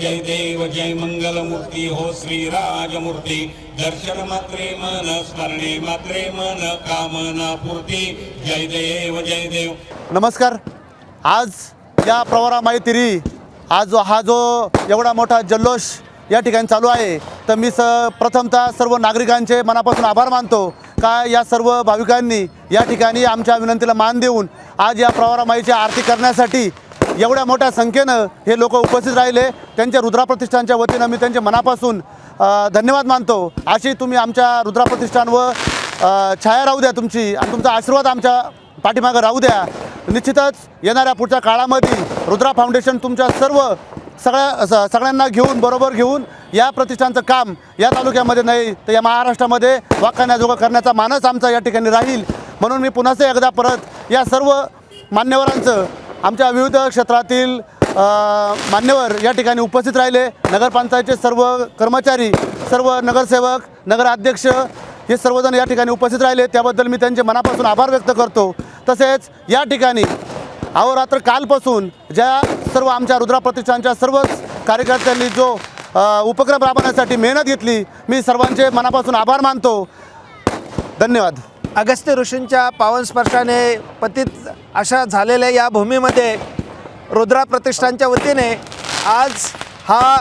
जय देव जय मंगलमूर्ती हो श्री राजमूर्ती. दर्शन मात्रे मन स्मरणे मात्रे मन कामना पूर्ती. जय देव जय देव. नमस्कार. आज या प्रवारा माहितीरी आज जो हा जो एवढा मोठा जल्लोष या ठिकाणी चालू आहे तर मी स प्रथमतः सर्व नागरिकांचे मनापासून आभार मानतो का या सर्व भाविकांनी या ठिकाणी आमच्या विनंतीला मान देऊन आज या प्रवारा माईची आरती करण्यासाठी एवढ्या मोठ्या संख्येनं हे लोक उपस्थित राहिले. त्यांच्या रुद्रा प्रतिष्ठानच्या वतीनं मी त्यांच्या मनापासून धन्यवाद मानतो. अशी तुम्ही आमच्या रुद्रा प्रतिष्ठान व छाया राहू द्या तुमची आणि तुमचा आशीर्वाद आमच्या पाठीमागं राहू द्या. निश्चितच येणाऱ्या पुढच्या काळामध्ये रुद्रा फाउंडेशन तुमच्या सर्व सगळ्या स- सगळ्यांना घेऊन बरोबर घेऊन या प्रतिष्ठानचं काम या तालुक्यामध्ये नाही तर या महाराष्ट्रामध्ये वाखाण्याजोगं करण्याचा मानस आमचा या ठिकाणी राहील. म्हणून मी पुन्हा एकदा परत या सर्व मान्यवरांचं आमच्या विविध क्षेत्रातील मान्यवर या ठिकाणी उपस्थित राहिले. नगरपंचायतचे सर्व कर्मचारी सर्व नगरसेवक नगराध्यक्ष हे सर्वजण या ठिकाणी उपस्थित राहिले. त्याबद्दल मी त्यांचे मनापासून आभार व्यक्त करतो. तसेच या ठिकाणी अहोरात्र कालपासून ज्या सर्व आमच्या रुद्रा प्रतिष्ठानच्या सर्वच कार्यकर्त्यांनी जो उपक्रम राबवण्यासाठी मेहनत घेतली मी सर्वांचे मनापासून आभार मानतो. धन्यवाद. अगस्त्य ऋषींच्या पावनस्पर्शाने पतित अशा झालेल्या या भूमीमध्ये रुद्रा प्रतिष्ठानच्या वतीने आज हा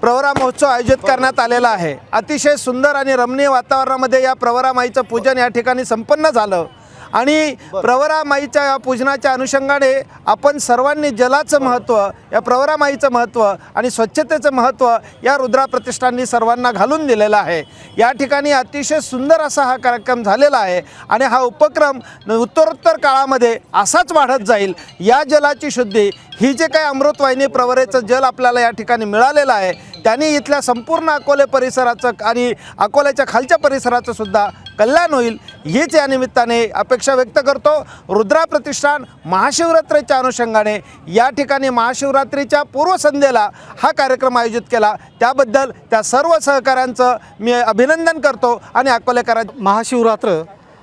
प्रवरा महोत्सव आयोजित करण्यात आलेला आहे. अतिशय सुंदर आणि रमणीय वातावरणामध्ये या प्रवरा माईचं पूजन या ठिकाणी संपन्न झालं. आणि प्रवरा माईच्या या पूजनाच्या अनुषंगाने आपण सर्वांनी जलाचं महत्त्व या प्रवरा माईचं महत्त्व आणि स्वच्छतेचं महत्त्व या रुद्रा प्रतिष्ठाननी सर्वांना घालून दिलेलं आहे. या ठिकाणी अतिशय सुंदर असा हा कार्यक्रम झालेला आहे आणि हा उपक्रम उत्तरोत्तर काळामध्ये असाच वाढत जाईल. या जलाची शुद्धी ही जे काही अमृतवाहिनी प्रवरेचं जल आपल्याला या ठिकाणी मिळालेलं आहे त्यांनी इथल्या संपूर्ण अकोले परिसराचं आणि अकोल्याच्या खालच्या परिसराचं सुद्धा कल्याण होईल हीच या निमित्ताने अपेक्षा व्यक्त करतो. रुद्रा प्रतिष्ठान महाशिवरात्रीच्या अनुषंगाने या ठिकाणी महाशिवरात्रीच्या पूर्वसंध्येला हा कार्यक्रम आयोजित केला. त्याबद्दल त्या सर्व सहकाऱ्यांचं मी अभिनंदन करतो आणि अकोलेकरां महाशिवरात्र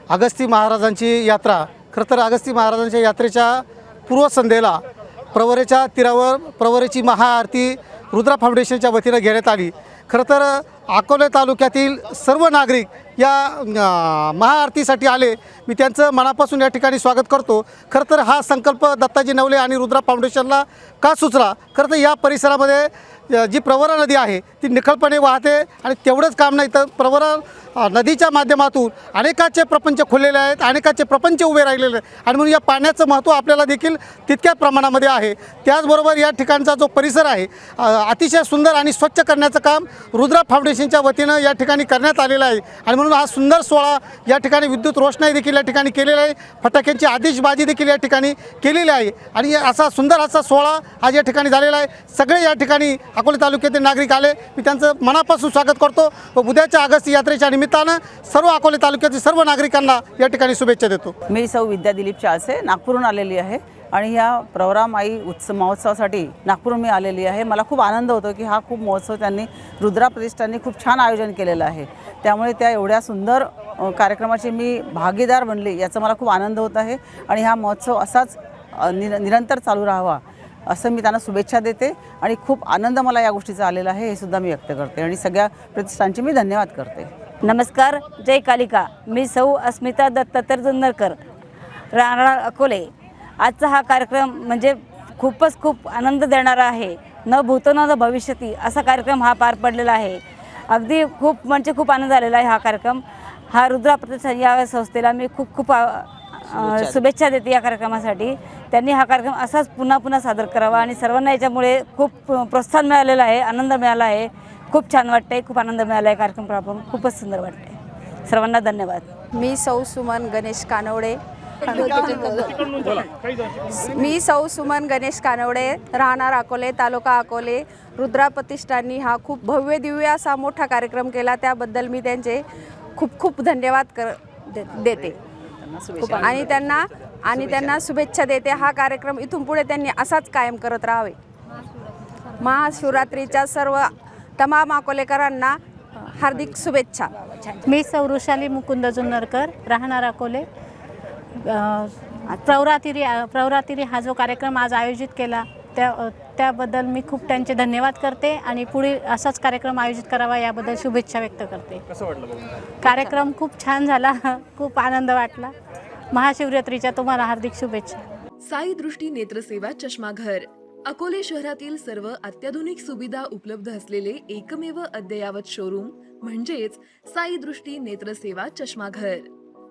अगस्ती महाराजांची यात्रा खरं तर अगस्ती महाराजांच्या यात्रेच्या पूर्वसंध्येला प्रवरेच्या तीरावर प्रवरेची महाआरती रुद्रा फाउंडेशनच्या वतीनं घेण्यात आली. खरं तर अकोले तालुक्यातील सर्व नागरिक या महाआरतीसाठी आले. मी त्यांचं मनापासून या ठिकाणी स्वागत करतो. खरं तर हा संकल्प दत्ताजी नवले आणि रुद्रा फाउंडेशनला का सुचला? खरं तर या परिसरामध्ये जी प्रवरा नदी आहे ती निखळपणे वाहते आणि तेवढंच काम नाही तर प्रवरा नदीच्या माध्यमातून अनेकाचे प्रपंच खुललेले आहेत अनेकाचे प्रपंच उभे राहिलेले आहेत. आणि म्हणून या पाण्याचं महत्त्व आपल्याला देखील तितक्या प्रमाणामध्ये आहे. त्याचबरोबर या ठिकाणचा जो परिसर आहे अतिशय सुंदर आणि स्वच्छ करण्याचं काम रुद्रा फाउंडेशनच्या वतीनं या ठिकाणी करण्यात आलेलं आहे. आणि म्हणून हा सुंदर सोहळा या ठिकाणी विद्युत रोषणाई देखील या ठिकाणी केलेला आहे. फटाक्यांची आतिषबाजी देखील या ठिकाणी केलेली आहे. आणि असा सुंदर असा सोहळा आज या ठिकाणी झालेला आहे. सगळे या ठिकाणी अकोले तालुक्यातील नागरिक आले. मी त्यांचं मनापासून स्वागत करतो. व उद्याच्या अगस्त यात्रेच्या निमित्तानं सर्व अकोले तालुक्यातील सर्व नागरिकांना या ठिकाणी शुभेच्छा देतो. मी सौ विद्या दिलीप चाळसे नागपूरहून आलेली आहे. आणि ह्या प्रवरा माई उत्सव महोत्सवासाठी नागपूरहून मी आलेली आहे. मला खूप आनंद होतो की हा खूप महोत्सव त्यांनी रुद्रा प्रतिष्ठानने खूप छान आयोजन केलेलं आहे. त्यामुळे त्या एवढ्या सुंदर कार्यक्रमाची मी भागीदार बनले याचा मला खूप आनंद होत आहे. आणि हा महोत्सव असाच निर निरंतर चालू राहावा असं मी त्यांना शुभेच्छा देते. आणि खूप आनंद मला या गोष्टीचा आलेला आहे हे सुद्धा मी व्यक्त करते. आणि सगळ्या प्रतिष्ठानचे मी धन्यवाद करते. नमस्कार जय कालिका. मी सौ अस्मिता दत्तात्रय जुन्नरकर राहणार अकोले. आजचा हा कार्यक्रम म्हणजे खूपच खूप आनंद देणारा आहे. न भूतो न भविष्यती असा कार्यक्रम हा पार पडलेला आहे. अगदी खूप म्हणजे खूप आनंद आलेला आहे हा कार्यक्रम. हा रुद्रा प्रतिष्ठान या संस्थेला मी खूप खूप शुभेच्छा देते. या कार्यक्रमासाठी. त्यांनी हा कार्यक्रम असाच पुन्हा पुन्हा सादर करावा आणि सर्वांना याच्यामुळे खूप प्रोत्साहन मिळालेलं आहे आनंद मिळाला आहे. खूप छान वाटते खूप आनंद मिळाला आहे कार्यक्रम खूपच सुंदर वाटते सर्वांना धन्यवाद. मी सौ सुमन गणेश कानवडे. मी सौ सुमन गणेश कानवडे राहणार अकोले तालुका अकोले रुद्रा प्रतिष्ठाननी हा खूप भव्य दिव्य असा मोठा कार्यक्रम केला. त्याबद्दल मी त्यांचे खूप खूप धन्यवाद कर देते. आणि त्यांना आणि त्यांना शुभेच्छा देते. हा कार्यक्रम इथून पुढे त्यांनी असाच कायम करत राहावे. महाशिवरात्रीच्या सर्व तमाम अकोलेकरांना हार्दिक शुभेच्छा. मी सौरुषाली मुकुंद जुन्नरकर राहणार अकोले. प्रवरातिरी प्रवरातिरी हा जो कार्यक्रम आज आयोजित केला त्या त्याबद्दल मी खूप त्यांचे धन्यवाद करते आणि पुढे असाच कार्यक्रम आयोजित करावा याबद्दल शुभेच्छा व्यक्त करते. कसं वाटलं बघून? कार्यक्रम खूप छान झाला खूप आनंद वाटला. महाशिवरात्रीच्या तुम्हाला हार्दिक शुभेच्छा. साई दृष्टी नेत्रसेवा चष्माघर अकोले शहरातील सर्व अत्याधुनिक सुविधा उपलब्ध असलेले एकमेव अद्ययावत शोरूम म्हणजेच साई दृष्टी नेत्रसेवा चष्माघर.